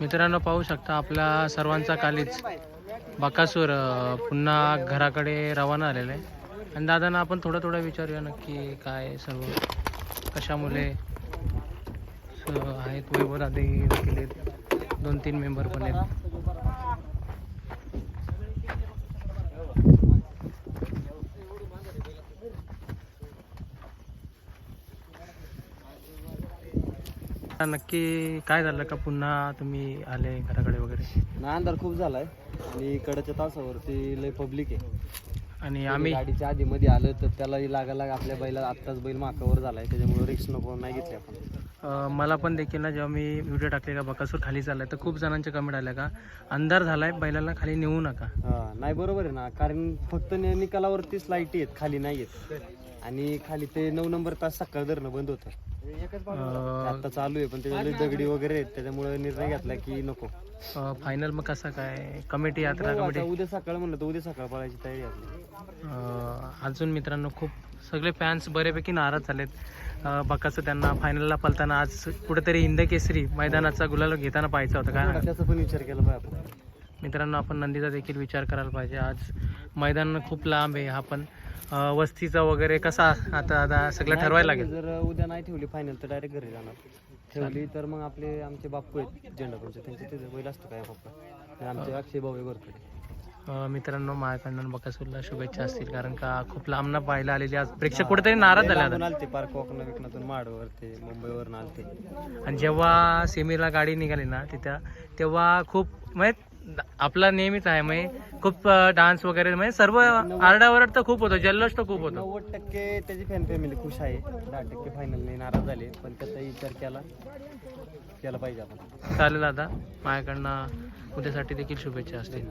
मित्रांनो पाहू शकता आपला सर्वांचा कालीच बकासूर पुन्हा घराकडे रवाना आलेला आहे. आणि दादांना आपण थोडं थोडं विचारूया नक्की काय सर्व कशामुळे आहेत वैभव दादे आहेत दोन तीन मेंबर पण आहेत. नक्की काय झालं का पुन्हा तुम्ही आले घराकडे वगैरे? ना अंधार खूप झालाय. आणि इकडच्या तासावरती लय पब्लिक आहे. आणि आम्ही गाडीच्या आधी मध्ये आलं तर त्यालाही लागायला आपल्या बैला आत्ताच बैल माकावर झालाय. त्याच्यामुळे रिक्स नको नाही घेतली आपण. मला पण देखील ना जेव्हा मी व्हिडिओ टाकले का बकासूर खाली चाललाय तर खूप जणांचे कमेंट आल्या का अंधार झालाय बैलाला खाली नेऊ नका. हा, नाही बरोबर आहे ना. कारण फक्त नि- निकालावरतीच लाईटी आहेत खाली नाही आहेत आणि खाली ते नऊ नंबर तास सकाळ धरणं बंद होतं. अं, आता चालू आहे पण त्याच्यामध्ये दगडी वगैरे आहेत त्याच्यामुळे निर्णय घेतला की नको. फायनल मग कसा काय? कमिटी यात्रा कमिटी आता उद्या सकाळ म्हणलं तर उद्या सकाळ पळायची तयारी आपली. अजून मित्रांनो खूप सगळे फॅन्स बऱ्यापैकी नाराज झालेत. बकाचं त्यांना फायनलला पलताना आज कुठेतरी हिंद केसरी मैदानाचा गुलाल घेताना पाहायचा होता. काय त्याचा पण विचार केला पाहिजे आपण. मित्रांनो आपण नंदीचा देखील विचार करायला पाहिजे. आज मैदान खूप लांब आहे हा पण. वस्तीचा वगैरे कसा आता आता सगळं ठरवायला लागेल? जर उद्या नाही ठेवली फायनल तर डायरेक्ट घरी जाणार. ठेवली तर मग आपले आमचे बाप्पू आहेत झेंडापूरचे त्यांचे तिथे बैल असतो काय पप्पा आमचे अक्षय भाऊ वरकडे अं, मित्रांनो माझ्याकडनं बकासूरला शुभेच्छा असतील कारण का खूप लांबनं पाहायला आलेली आज. प्रेक्षक कुठेतरी नाराज झाले आलते पार्क कोकणा विकणातून माडवर ते मुंबईवरून आलते. आणि जेव्हा सेमीला गाडी निघाली ना तिथं तेव्हा खूप म्हणजे आपला नेहमीच आहे म्हणजे खूप डान्स वगैरे म्हणजे सर्व आरडाओरड तर खूप होतं जल्लोष तर खूप होतं. नव्वद टक्के त्याची फॅन फॅमिली खुश आहे. दहा टक्के फायनल नाराज झाले पण त्याचा विचार केला केला पाहिजे आपण. चालेल आता माझ्याकडनं उद्यासाठी देखील शुभेच्छा असतील.